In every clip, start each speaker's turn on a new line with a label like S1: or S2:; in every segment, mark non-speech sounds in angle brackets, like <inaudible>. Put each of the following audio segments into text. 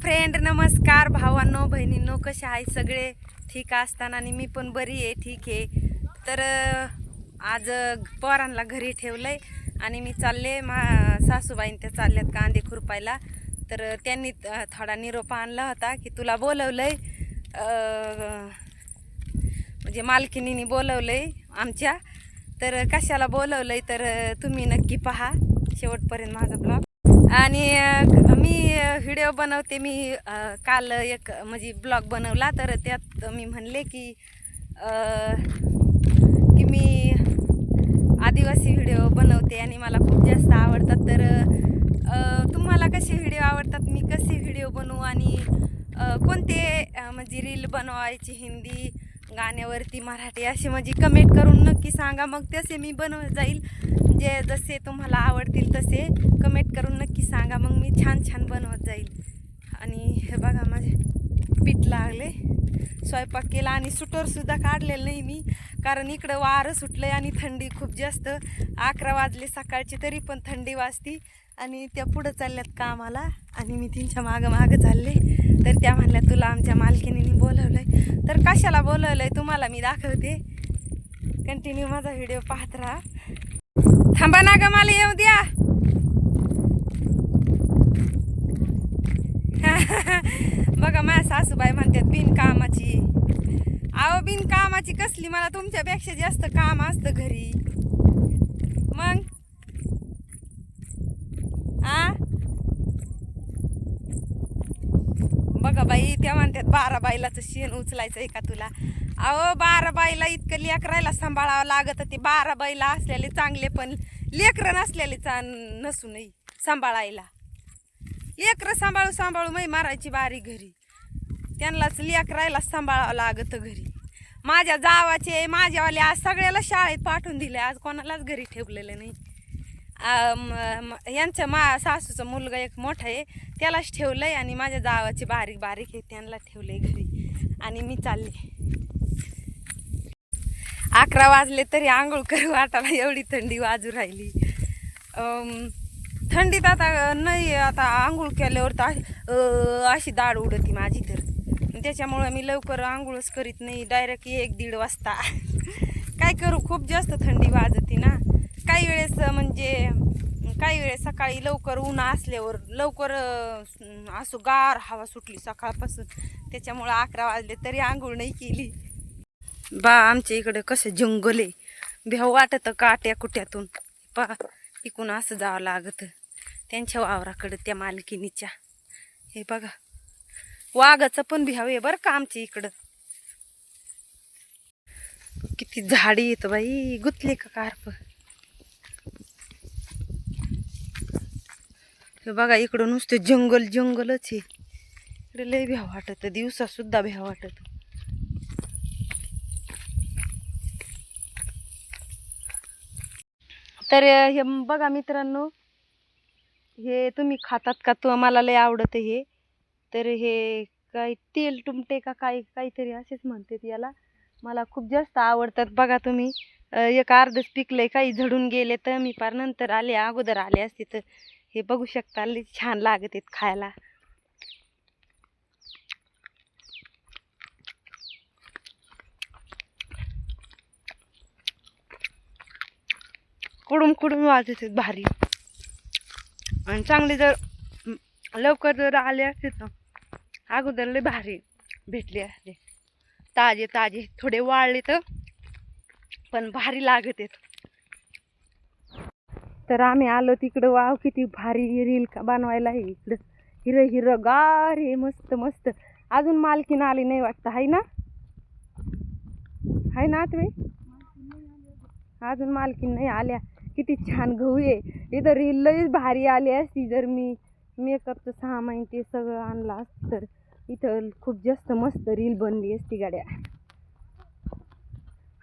S1: Friend नमस्कार भावांनो बहिणींनो कसे आहे सगळे? ठीक असताना आणि मी पण बरी आहे ठीक आहे. तर आज पोरांना घरी ठेवलंय आणि मी चालले मा सासूबाईन त्या चालल्यात कांदे खुरपायला. तर त्यांनी थोडा निरोप आणला होता की तुला बोलवलंय आहे म्हणजे मालकिनीने बोलवलंय आमच्या. तर कशाला बोलवलंय तर तुम्ही नक्की पहा. शेवटपर्यंत माझा ब्लॉग आणि मी व्हिडिओ बनवते. मी काल एक म्हणजे ब्लॉग बनवला. तर त्यात मी म्हणले की की मी आदिवासी व्हिडिओ बनवते आणि मला खूप जास्त आवडतात. तर तुम्हाला कसे व्हिडिओ आवडतात? मी कसे व्हिडिओ बनवू? आणि कोणते म्हणजे रील बनवायची? हिंदी गाण्यावरती मराठी असे म्हणजे कमेंट करून नक्की सांगा. मग तसे मी बनव जाईल. जे जसे तुम्हाला आवडतील तसे कमेंट करून नक्की सांगा. मग मी छान छान बनवत जाईल. आणि हे बघा माझे पीठ लागले. स्वयंपाक केला आणि सुटरसुद्धा काढलेलं नाही मी. कारण इकडं वारं सुटलं आहे आणि थंडी खूप जास्त. अकरा वाजले सकाळची तरी पण थंडी वाजती. आणि त्या पुढं चालल्यात कामाला. आणि मी त्यांच्या मागं मागं चालले. तर त्या म्हणल्या तुला आमच्या मालकिनीने बोलवलं आहे तर कशाला बोलवलं आहे तुम्हाला मी दाखवते. कंटिन्यू माझा व्हिडिओ पाहत राहा. थांबा ना ग मला येऊ द्या. <laughs> बघा माझ्या सासूबाई म्हणतात बिनकामाची. अहो बिनकामाची कसली? मला तुमच्यापेक्षा जास्त काम असतं घरी. मग आ बघा बाई त्या म्हणतात बारा बाईलाचं शेण उचलायचं आहे का तुला? अहो बारा बाईला इतकं लेकरायला सांभाळावं लागत ते बारा बाईला असलेले चांगले पण लेकरं नसलेले चा नसूनही सांभाळायला. लेकरं सांभाळू सांभाळू मै मारायची बारी घरी. त्यांनाच लेकरायला सांभाळावं लागतं घरी. माझ्या जावाचे माझ्यावाले आज सगळ्याला शाळेत पाठवून दिले आज कोणालाच घरी ठेवलेलं नाही. यांचं मा सासूचा मुलगा एक मोठा आहे त्यालाच ठेवलंय आणि माझ्या जावाची बारीक बारीक आहे त्यांना ठेवलंय घरी. आणि मी चालले. अकरा वाजले तरी आंघोळ करू वाटायला एवढी थंडी वाजू राहिली. थंडीत आता नाही आता आंघोळ केल्यावर तर अशी- अ, अशी दाढ उडती माझी तर. त्याच्यामुळं मी लवकर आंघोळच करीत नाही डायरेक्ट एक दीड वाजता. काय करू खूप जास्त थंडी वाजती ना. काही वेळेस म्हणजे काही वेळेस सकाळी लवकर ऊन असल्यावर लवकर असं गार हवा सुटली सकाळपासून. त्याच्यामुळं अकरा वाजले तरी आंघोळ नाही केली. बा आमच्या इकडे कसं जंगल आहे. भ्याव वाटत काट्या कुट्यातून. पा इकून असं जावं लागत. त्यांच्या वावराकडं त्या मालकिनीच्या. हे बघा वाघाचं पण भ्याव आहे बरं का आमच्या इकडं. किती झाडी येतं बाई गुतले का कारप? हे बघा इकडं नुसतं जंगल जंगलच आहे. इकडे लय भ्याव वाटत दिवसा सुद्धा भ्याव वाटत. तर हे बघा मित्रांनो हे तुम्ही खातात का? तो मला लय आवडतं हे. तर हे काही तेल टुमटे का काय काहीतरी असेच म्हणतात याला. मला खूप जास्त आवडतात. बघा तुम्ही एक अर्धच पिकलंय काही झडून गेले तर मी पार नंतर आले अगोदर आले असते तर हे बघू शकता लई छान लागत आहेत खायला. कुडूम कुडूम वाजत आहेत भारी. आणि चांगले जर लवकर जर आले असते तर अगोदर लई भारी भेटले असते. ताजे ताजे थोडे वाळले तर पण भारी लागत आहेत. तर आम्ही आलो तिकडं वाव किती भारी रील का बनवायला आहे इकडं. हिरं हिरं गार हे मस्त मस्त. अजून मालकीन आली नाही वाटतं आहे ना? आहे ना आतवे? अजून मालकीन नाही आल्या. किती छान गहू आहे. इथं रील लईच भारी आली असती जर मी मेकअपचं सामान ते सगळं आणलं असतं तर. इथं खूप जास्त मस्त रील बनली असती गाड्या.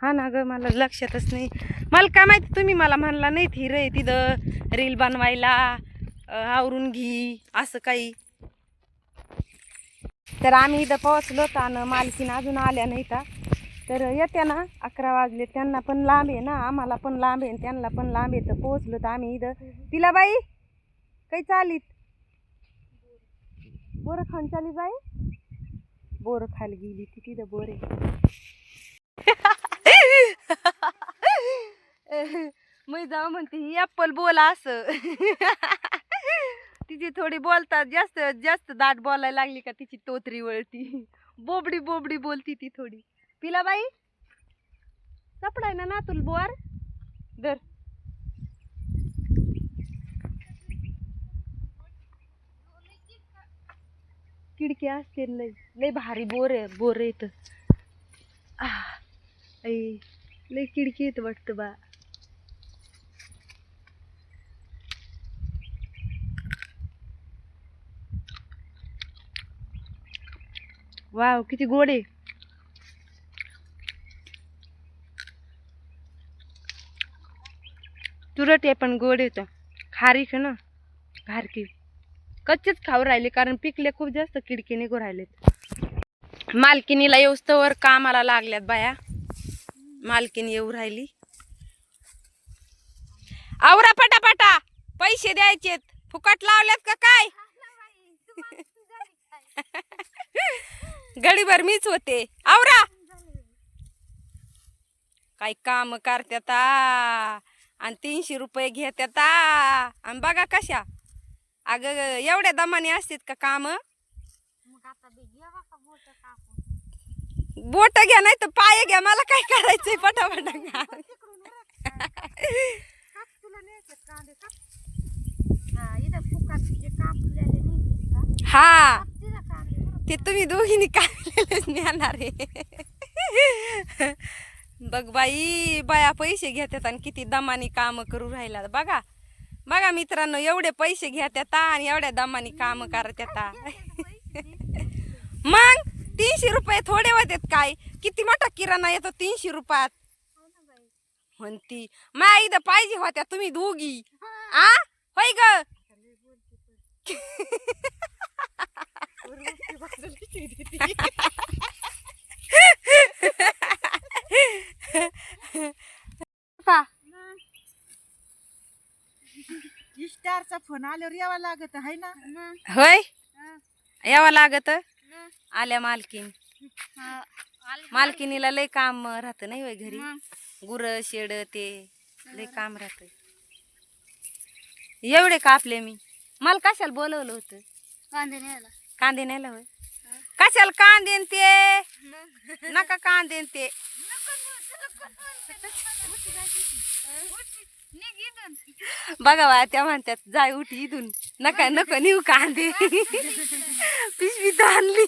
S1: हा ना गं मला लक्षातच नाही. मला काय माहिती तुम्ही मला म्हणला नाही ती रे तिथं रील बनवायला आवरून घी असं काही. तर आम्ही इथं पोहोचलो आणि मालकीनं अजून आल्या नाही का तर येत्या ना अकरा वाजले. त्यांना पण लांब आहे ना आम्हाला पण लांब आहे आणि त्यांना पण लांब आहे. तर पोहोचलो तर आम्ही इथं. तिला बाई काही चालीत? बोरं खाऊन चाली बाई. बोरं खाली गेली ती तिथं बोरे <laughs> मी जाऊ म्हणते ही ऍपल बोला असं. तिची थोडी बोलतात जास्त जास्त दाट बोलायला लागली का तिची तोतरी वळती. बोबडी बोबडी बोलती ती थोडी. पिला बाई. सपडाय ना नातुल बोर? दर किडकी असते लय. लय भारी बोर आहे बोर येत लय किडकी येत वाटतं बा. वाव किती गोड आहे. तुरट आहे पण गोड येतं खारीक आहे ना खारकी. कच्चेच खाऊ राहिले कारण पिकले खूप जास्त किडकी निघू राहिलेत. मालकिनीला येऊस्तवर कामाला लागल्यात बाया. मालकीन येऊ राहिली. आवरा पटापटा पैसे द्यायचेत. फुकट लावल्यात का काय? गडीभर मीच होते. आवरा. काय काम करत्यात? आणि तीनशे रुपये घेत्यात. आणि बघा कशा. अगं एवढ्या दमाने असतात का काम? बोट घ्या नाही तर पाय घ्या. मला काय करायचंय पटापटा? घ्या. हा ते तुम्ही दोघींनी काढलेलेच नेणार आहे. बघ बाई बाया पैसे घेतात आणि किती दमानी काम करू राहिला बघा बघा मित्रांनो एवढे पैसे घेतात आणि एवढ्या दमानी काम करतात. मग? तीनशे रुपये थोडे होतात काय? किती मोठा किराणा येतो तीनशे रुपयात? म्हणती मा इथं पाहिजे होत्या तुम्ही दोघी. आ? होय ग.
S2: स्टारचा फोन आल्यावर यावा लागत आहे ना?
S1: होय? यावं लागत? आल्या मालकीन मालकिनीला लय काम राहत नाही होय घरी गुर शेड ते लय काम राहत एवढे कापले मी मला कशाला बोलवलं होतं कांदे न्यायला होय कशाला कांदे ते नका कांदे ते बघा बा त्या म्हणतात जाय उठी इथून. नका <laughs> नको नेऊ कांदे. पिशवी तर आणली.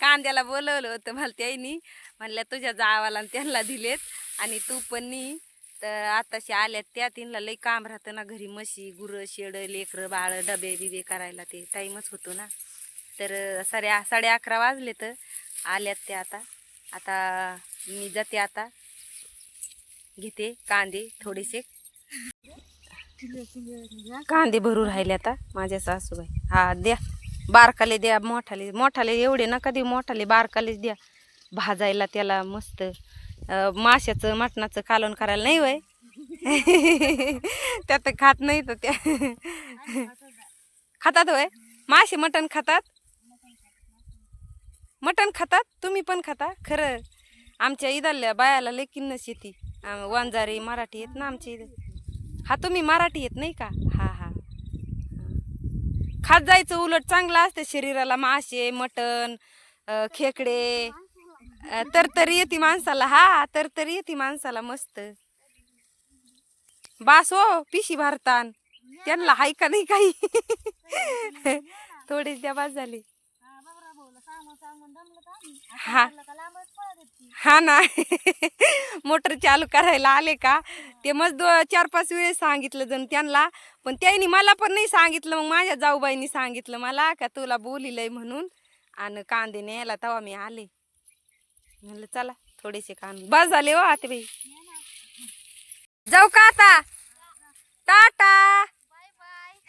S1: कांद्याला बोलवलं होतं मला त्याईनी म्हणल्या तुझ्या जावाला त्यांना दिलेत आणि तू पण नी. तर आताशी आल्यात त्या तीनला लई काम राहतं ना घरी. म्हशी गुरं शेड लेकरं बाळ डबे बिबे करायला ते टाईमच होतो ना. तर साडे साडे अकरा वाजले तर आल्यात त्या आता. आता मी जाते आता. घेते कांदे थोडेसे. <laughs> कांदे भरू राहिले आता माझ्या सासूबाई. हा द्या. बारकाले द्या मोठाले. मोठाले एवढे नका देऊ मोठाले बारकालेच द्या. भाजायला त्याला मस्त माशाचं मटणाचं कालवण करायला नाही वय. <laughs> त्यात खात नाही तर त्या. खातात होय मासे मटण खातात? मटण खातात? तुम्ही पण खाता? खरं. आमच्या इदाल्या बायाला येते अं, वंजारी मराठी आहेत ना आमची. हा तुम्ही मराठी येत नाही का? हा हा. खात जायचं उलट चांगलं असतं शरीराला मासे मटण खेकडे. तर तरी येते माणसाला. हा तर तरी येते माणसाला मस्त. बास हो पिशी भारतान. त्यांना हाय का नाही काही? <laughs> थोडेच द्या बास झाली. हा. हा ना. <laughs> मोटर चालू करायला आले का? ते मग दो चार पाच वेळेस सांगितलं जण त्यांना. पण त्यांनी मला पण नाही सांगितलं. मग माझ्या जाऊबाईनी सांगितलं मला का तुला बोलिलंय म्हणून. आणि कांदे न्यायला तेव्हा मी आले. म्हणलं चला थोडेसे कांदे. बस झाले हो आता बाई. जाऊ का आता? टाटा.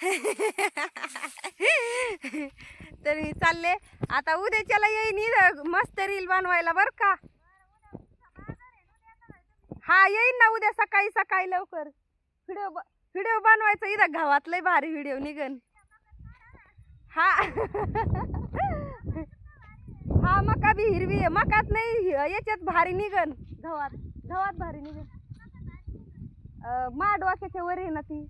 S1: <laughs> तर चालले. आता उद्याच्याला येईन इथं मस्त रील बनवायला बर का. हा येईन ना उद्या सकाळी सकाळी लवकर. व्हिडिओ व्हिडिओ बनवायचा इथं. गावात लय भारी व्हिडिओ निघन. हा. हा मका बी हिरवी आहे. मकात नाही याच्यात भारी निघन. गव्हात गव्हात भारी निघन. माडवाक्याच्या वर आहे ना ती.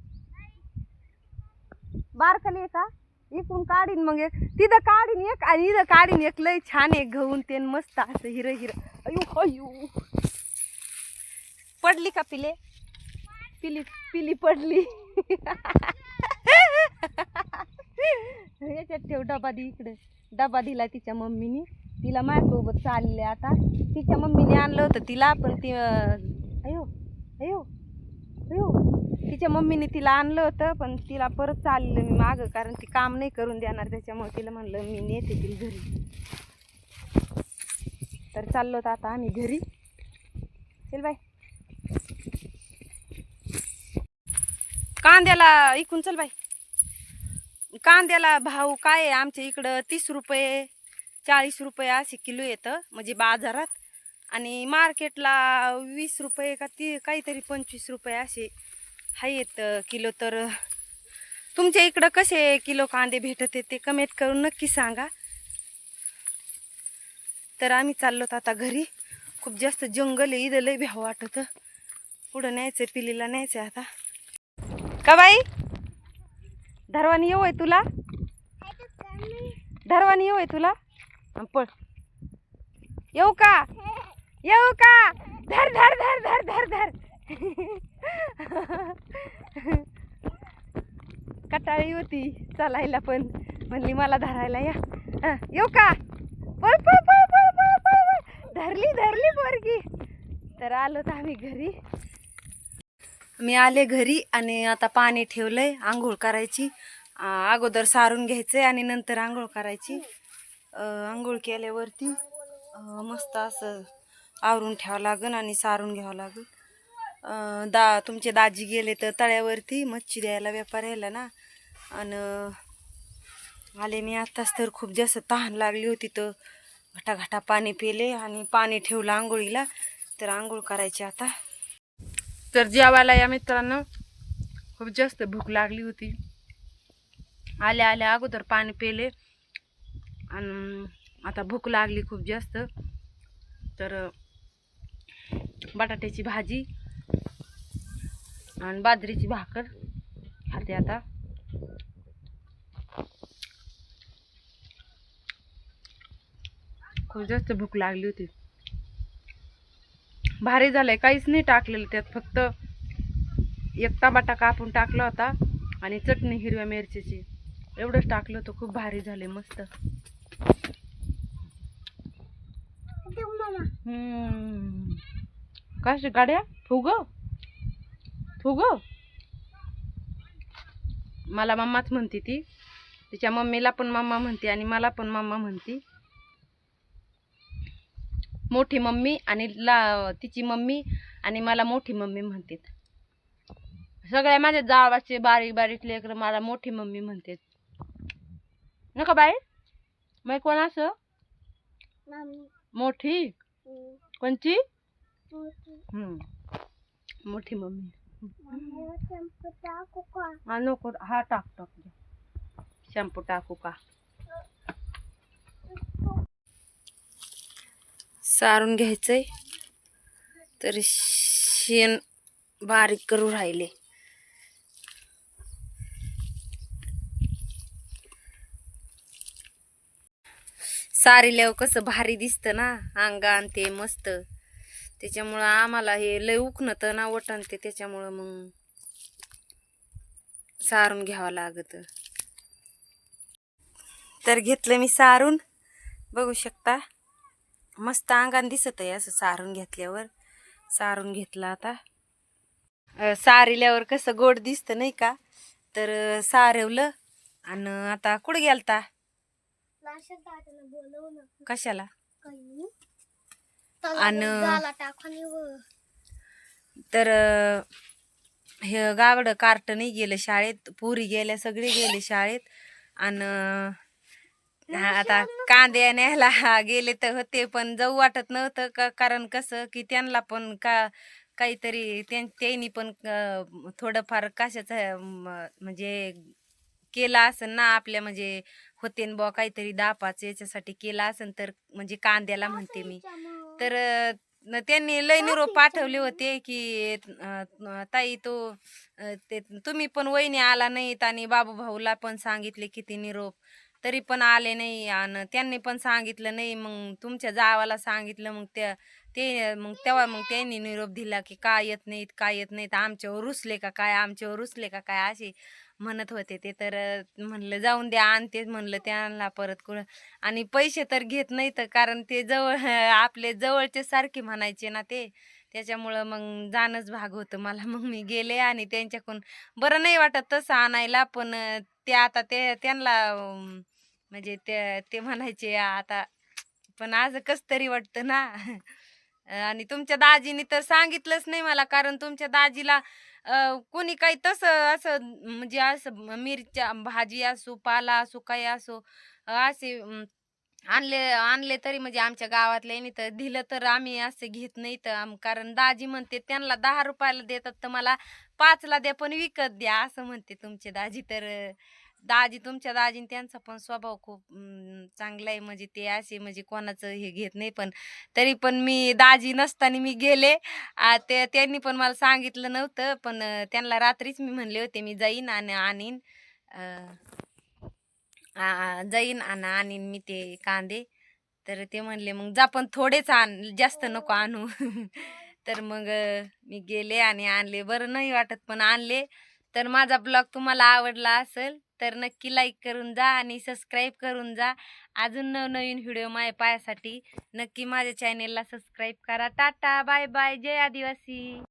S1: बारकली आहे का? इकडून काढीन मग एक तिथं काढीन एक आणि इथं काढीन एक. लय छान एक घेऊन ते मस्त असं हिरं हिरं. अयो अयो पडली का पिले? पिली पिली पडली. याच्यात ठेव डबा दे इकडे. डबा दिला तिच्या मम्मीनी. तिला माझ्यासोबत चालले आता. तिच्या मम्मीने आणलं होतं तिला पण ती अयो अयो अयो तिच्या मम्मीने तिला आणलं होतं पण तिला परत चाललं मी मागं कारण ती काम नाही करून देणार त्याच्यामुळे तिला म्हणलं मी नेते तिला घरी. तर चाललो होतं आता आम्ही घरी. चल बाय. कांद्याला इकून चल बाई कांद्याला भाव काय आहे आमच्या इकडं? तीस रुपये चाळीस रुपये असे किलो येतं म्हणजे बाजारात. आणि मार्केटला वीस रुपये का ती काहीतरी पंचवीस रुपये असे आहेत किलो तर तुमच्या इकडं कसे किलो कांदे भेटत आहेत ते कमेंट करून नक्की सांगा. तर आम्ही चाललो आता घरी. खूप जास्त जंगल आहे इथं लय भ्याव वाटत. पुढं न्यायचं पिलीला न्यायचं आता. का बाई? धरवानी येऊ आहे तुला? धरवानी येऊ आहे तुला? पळ. येऊ का? येऊ का? धर धर धर धर धर धर. <laughs> कटाळी होती चालायला पण. म्हणली मला धरायला या. येऊ का? पळ पळ पळ पळ पळ पळ धरली धरली पोरगी. तर आलो तर आम्ही घरी. मी आले घरी आणि आता पाणी ठेवलंय आंघोळ करायची. अगोदर सारून घ्यायचंय आणि नंतर आंघोळ करायची. आंघोळ केल्यावरती मस्त असं आवरून ठेवावं लागन आणि सारून घ्यावं लागन. दा तुमचे दाजी गेले तर तळ्यावरती मच्छी द्यायला व्यापार यायला ना. आणि आले मी आत्ताच तर खूप जास्त तहान लागली होती तर घटाघटा पाणी पिले आणि पाणी ठेवलं आंघोळीला. तर आंघोळ करायची आता. तर जेवायला या मित्रांनो. खूप जास्त भूक लागली होती. आल्या आल्या अगोदर पाणी पिले. आणि आता भूक लागली खूप जास्त. तर बटाट्याची भाजी आणि बाजरीची भाकर खाते आता. खूप जास्त भूक लागली होती. भारी झालंय. काहीच नाही टाकलेलं त्यात. फक्त एक टमाटा कापून टाकला होता आणि चटणी हिरव्या मिरचीची. एवढंच टाकलं होतं. खूप भारी झाले मस्त. हम्म. गाड्या? फुग? फुग? मला मम्माच म्हणते ती. तिच्या मम्मीला पण मम्मा म्हणते आणि मला पण मम्मा म्हणते. मोठी मम्मी आणि ला तिची मम्मी आणि मला मोठी मम्मी म्हणतात. सगळ्या माझ्या जावाचे बारीक बारीक लेकरं मला मोठी मम्मी म्हणतात. नका बाई. मग कोण असं? मोठी? कोणची? हम्म. मोठी मम्मी. नको हा टाक टाक. शॅम्पू टाकू का? सारून घ्यायचंय. तर शेण बारीक करू राहिले. सारील्यावर कसं भारी दिसतं ना अंगान ते मस्त. त्याच्यामुळं आम्हाला हे लय उकणतं ना वटण ते त्याच्यामुळं मग सारून घ्यावं लागत. तर घेतलं मी सारून. बघू शकता. मस्त अंगान दिसत आहे असं सारून घेतल्यावर. सारून घेतलं आता. सारिल्यावर कसं गोड दिसतं नाही का? तर सारवलं आणि आता कुठं गेलता? कशाला? आणि तर हे गावडं कार्ट नाही गेलं शाळेत. पुरी गेल्या सगळे गेले शाळेत. आणि आता कांदे न्यायला <laughs> गेले तर होते पण जाऊ वाटत नव्हतं का? कारण कसं की त्यांना पण का काहीतरी त्यां- त्यांनी पण थोडंफार कशाचं म्हणजे केलं असेल ना आपल्या म्हणजे होतेन बुवा काहीतरी दहा पाच याच्यासाठी केलं असेल तर म्हणजे कांद्याला म्हणते मी. तर त्यांनी लय निरोप पाठवले होते की ताई तो ते तुम्ही पण वहिनी आला नाहीत आणि बाबू भाऊला पण सांगितले किती निरोप. तरी पण आले नाही आणि त्यांनी पण सांगितलं नाही. मग तुमच्या जावाला सांगितलं मग त्या ते मग तेव्हा मग त्यांनी निरोप दिला की काय येत नाहीत काय येत नाहीत आमच्यावर रुसले का काय आमच्यावर रुसले का काय असे म्हणत होते ते. तर म्हणलं जाऊन द्या आणतेच म्हणलं त्यांना परत कुठं आणि पैसे तर घेत नाही तर कारण ते जवळ <laughs> आपले जवळचे सारखे म्हणायचे ना ते. त्याच्यामुळं मग जाणंच भाग होतं मला. मग मी गेले आणि त्यांच्याकडून बरं नाही वाटत तसं आणायला पण ते आता ते त्यांना म्हणजे ते ते म्हणायचे आता पण आज कस तरी वाटतं ना? आणि तुमच्या दाजीने तर सांगितलंच नाही मला कारण तुमच्या दाजीला कोणी काही तसं असं म्हणजे असं मिरच्या भाजी असो पाला असो काही असो असे आणले आणले तरी म्हणजे आमच्या गावातल्या तर दिलं तर आम्ही असे घेत नाही तर कारण दाजी म्हणते त्यांना दहा रुपयाला देतात तर मला पाचला द्या पण विकत द्या असं म्हणते तुमचे दाजी तर. दाजी तुमच्या दाजीन त्यांचा पण स्वभाव खूप चांगला आहे. म्हणजे ते असे म्हणजे कोणाचं हे घेत नाही. पण तरी पण मी दाजी नसताना मी गेले. ते त्यांनी पण मला सांगितलं नव्हतं. पण त्यांना रात्रीच मी म्हणले होते मी जाईन आणि आणीन. जाईन आणि आणीन मी ते कांदे. तर ते म्हणले मग जा पण थोडेच आण जास्त नको आणू. <laughs> तर मग मी गेले आणि आणले. बरं नाही वाटत पण आणले. तर माझा ब्लॉग तुम्हाला आवडला असेल तर नक्की लाईक करून जा आणि सबस्क्राईब करून जा. अजून नवनवीन व्हिडिओ माय पायासाठी. नक्की माझ्या चॅनेलला सबस्क्राईब करा. Tata bye bye. जय आदिवासी.